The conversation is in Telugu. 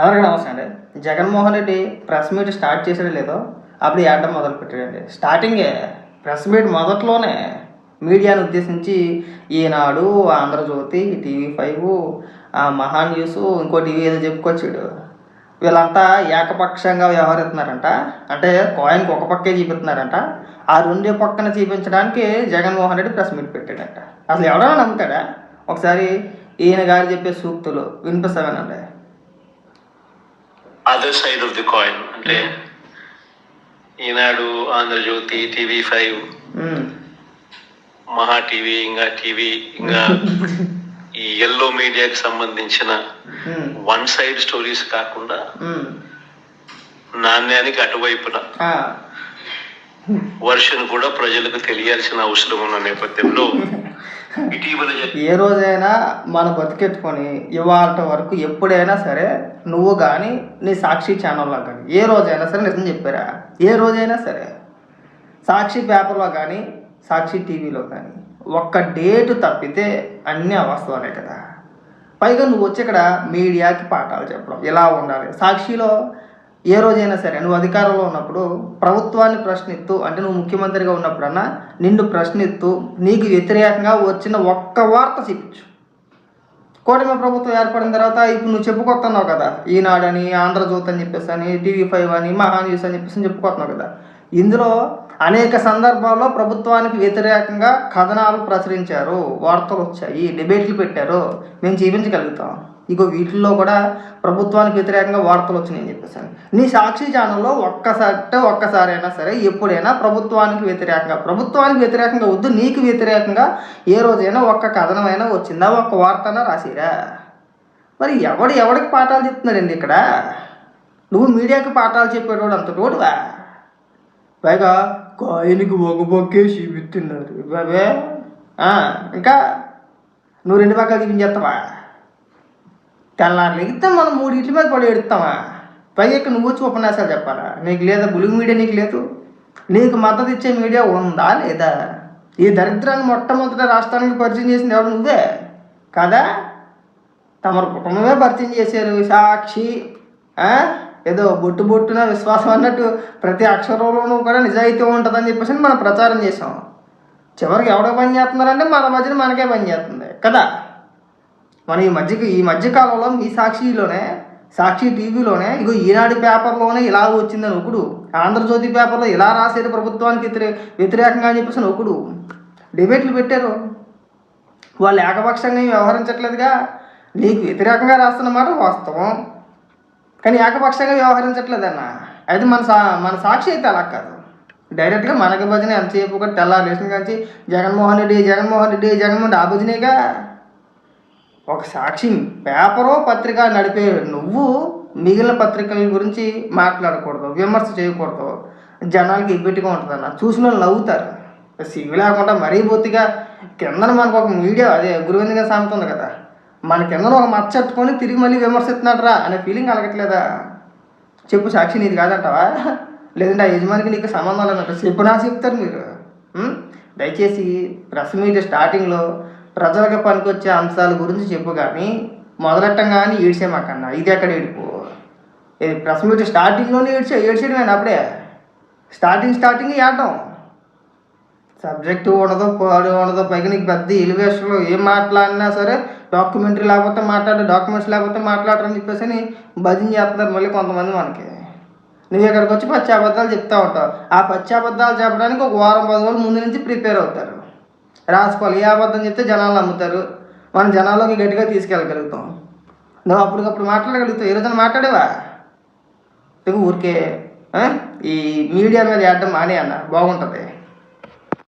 అందరికీ నమస్తే అండి Jaganmohan Reddy press meet start చేసాడో లేదో అప్పుడు ఏడడం మొదలు పెట్టాడండి స్టార్టింగే ప్రెస్ మీట్ మొదట్లోనే మీడియాను ఉద్దేశించి Eenadu Andhrajyothi TV five Maha news ఇంకో టీవీ ఏదో చెప్పుకొచ్చాడు. వీళ్ళంతా ఏకపక్షంగా వ్యవహరిస్తున్నారంట. అంటే కాయిన్కి ఒక పక్కే చూపిస్తున్నారంట. ఆ రెండే పక్కన చూపించడానికి జగన్మోహన్ రెడ్డి ప్రెస్ మీట్ పెట్టాడంట. అసలు ఎవరైనా నమ్ముతాడా? ఒకసారి ఈయన గారు చెప్పే సూక్తులు వినిపిస్తామేనండి other side of the coin అంటే Eenadu Andhrajyothi TV five um. Maha TV ఇంకా టీవీ ఇంకా ఈ ఎల్లో మీడియాకి సంబంధించిన. వన్ సైడ్ స్టోరీస్ కాకుండా ఉమ్. నాణ్యానికి అటువైపున. వర్షన్ కూడా ప్రజలకు తెలియాల్సిన అవసరం ఉన్న నేపథ్యంలో ఏ రోజైనా మన బతికెట్టుకొని ఇవాళ వరకు ఎప్పుడైనా సరే నువ్వు కానీ నీ సాక్షి ఛానల్లో కానీ ఏ రోజైనా సరే నిజం చెప్పారా? ఏ రోజైనా సరే. సాక్షి పేపర్లో కానీ సాక్షి టీవీలో కానీ ఒక్క డేటు తప్పితే అన్నీ అవస్థలే కదా. పైగా నువ్వు వచ్చి ఇక్కడ మీడియాకి పాఠాలు చెప్పడం ఎలా ఉండాలి? సాక్షిలో ఏ రోజైనా సరే నువ్వు అధికారంలో ఉన్నప్పుడు ప్రభుత్వాన్ని ప్రశ్నిస్తూ అంటే నువ్వు ముఖ్యమంత్రిగా ఉన్నప్పుడన్నా నిన్ను ప్రశ్నిస్తూ నీకు వ్యతిరేకంగా వచ్చిన ఒక్క వార్త చూపించు. కూటమి ప్రభుత్వం ఏర్పడిన తర్వాత ఇప్పుడు నువ్వు చెప్పుకొస్తున్నావు కదా ఈనాడని ఆంధ్రజ్యోతి అని చెప్పేసి అని టీవీ ఫైవ్ అని మహాన్యూస్ అని చెప్పేసి అని చెప్పుకొస్తున్నావు కదా. ఇందులో అనేక సందర్భాల్లో ప్రభుత్వానికి వ్యతిరేకంగా కథనాలు ప్రచురించారు వార్తలు వచ్చాయి డిబేట్లు పెట్టారు. మేము చూపించగలుగుతాం. ఇగో వీటిల్లో కూడా ప్రభుత్వానికి వ్యతిరేకంగా వార్తలు వచ్చినాయని చెప్పేసాను. నీ సాక్షి ఛానల్లో ఒక్కసారి ఒక్కసారి అయినా సరే ఎప్పుడైనా ప్రభుత్వానికి వ్యతిరేకంగా ప్రభుత్వానికి వ్యతిరేకంగా వద్దు నీకు వ్యతిరేకంగా ఏ రోజైనా ఒక్క కథనమైనా వచ్చిందా ఒక్క వార్తనా రాసిరా? మరి ఎవడు ఎవడికి పాఠాలు చెప్తున్నారండి ఇక్కడ? నువ్వు మీడియాకి పాఠాలు చెప్పేటోడు అంత తోడువా? పైగా కాయనికి ఒక బొక్కే చూపిస్తున్నారు బాబే. ఇంకా నువ్వు రెండు పక్కలు చూపించేస్తావా తెల్లారు లెగితే మనం మూడు మీద పడి ఎడుతావా పైకి ఇక్కడ నువ్వు వచ్చి ఉపన్యాసాలు చెప్పాలా? నీకు లేదా బులుగు మీడియా నీకు లేదు? నీకు మద్దతు ఇచ్చే మీడియా ఉందా లేదా? ఈ దరిద్రాన్ని మొట్టమొదట రాష్ట్రానికి పరిచయం చేసింది ఎవరు? నువ్వే. కదా? తమరు కుటుంబమే పరిచయం చేశారు సాక్షి ఏదో బొట్టు బొట్టున విశ్వాసం అన్నట్టు ప్రతి అక్షరంలోనూ కూడా నిజాయితీ ఉంటుందని చెప్పేసి మనం ప్రచారం చేసాం చివరికి ఎవడో పని చేస్తున్నారంటే మన మధ్యన మనకే పని చేస్తుంది. కదా? మన ఈ మధ్య ఈ మధ్యకాలంలో మీ సాక్షిలోనే సాక్షి టీవీలోనే ఇగో ఈనాడు పేపర్లోనే ఇలా వచ్చిందని ఒకడు ఆంధ్రజ్యోతి పేపర్లో ఇలా రాసేది ప్రభుత్వానికి వ్యతిరే వ్యతిరేకంగా అని చెప్పేసి ఒకడు డిబేట్లు పెట్టారు. వాళ్ళు ఏకపక్షంగా వ్యవహరించట్లేదుగా. నీకు వ్యతిరేకంగా రాస్తున్నమాట వాస్తవం. కానీ ఏకపక్షంగా వ్యవహరించట్లేదన్న. అది మన సా మన సాక్షి అయితే అలా కాదు. డైరెక్ట్గా మనకి భజన ఎంతసేపు కూడా తెల్లారి కాంచి జగన్మోహన్ రెడ్డి జగన్మోహన్ రెడ్డి జగన్మోహన్ ఆ భజనేగా ఒక సాక్షి పేపరో పత్రిక నడిపే నువ్వు మిగిలిన పత్రికల గురించి మాట్లాడకూడదు విమర్శ చేయకూడదు. జనాలకి ఇబ్బెట్టుగా ఉంటుంది అన్న. చూసిన వాళ్ళు నవ్వుతారు. సిగ్గు లేకుండా మరీ బొత్తిగా కిందన మనకు ఒక మీడియా అదే గురువిందగా సామెత ఉంది కదా మన కిందన ఒక మచ్చట్టుకొని తిరిగి మళ్ళీ విమర్శిస్తున్నాడు రా అనే ఫీలింగ్ కలగట్లేదా? చెప్పు సాక్షి నీది కాదంటావా? లేదంటే ఆ యజమానికి నీకు సంబంధం లేదంట చెప్పు నా చెప్తారు మీరు. దయచేసి ప్రెస్ మీట్ స్టార్టింగ్లో ప్రజలకు పనికొచ్చే అంశాల గురించి చెప్పు కానీ మొదలెట్టంగానే ఏడ్చేమాకన్నా ఇది ఎక్కడ ఏడుపు? ఇది ప్రెస్ మీట్ స్టార్టింగ్లోనే ఏడ్చే ఏడ్చేయడమేనా అప్పుడే. స్టార్టింగ్ స్టార్టింగ్ ఏడటం సబ్జెక్ట్ ఉండదు పాడు ఉండదు పైగా నీకు పెద్ద ఎలివేషన్లో ఏం మాట్లాడినా సరే డాక్యుమెంటరీ లేకపోతే మాట్లాడు డాక్యుమెంట్స్ లేకపోతే మాట్లాడరని చెప్పేసి అని భజన చేస్తున్నారు మళ్ళీ కొంతమంది మనకి. నువ్వు ఇక్కడికి వచ్చి పచ్చి అబద్ధాలు చెప్తా ఉంటావు. ఆ పచ్చి అబద్ధాలు చెప్పడానికి ఒక వారం పది రోజుల ముందు నుంచి ప్రిపేర్ అవుతారు. రాసుకోవాలి. ఏ అబద్ధం చెప్తే జనాలు నమ్ముతారు. మనం జనాల్లోకి గట్టిగా తీసుకెళ్ళగలుగుతాం. నువ్వు అప్పటికప్పుడు మాట్లాడగలుగుతావు. ఈ రోజున మాట్లాడేవా? ఊరికే ఈ మీడియా మీద వేయడం మానే అన్న బాగుంటుంది.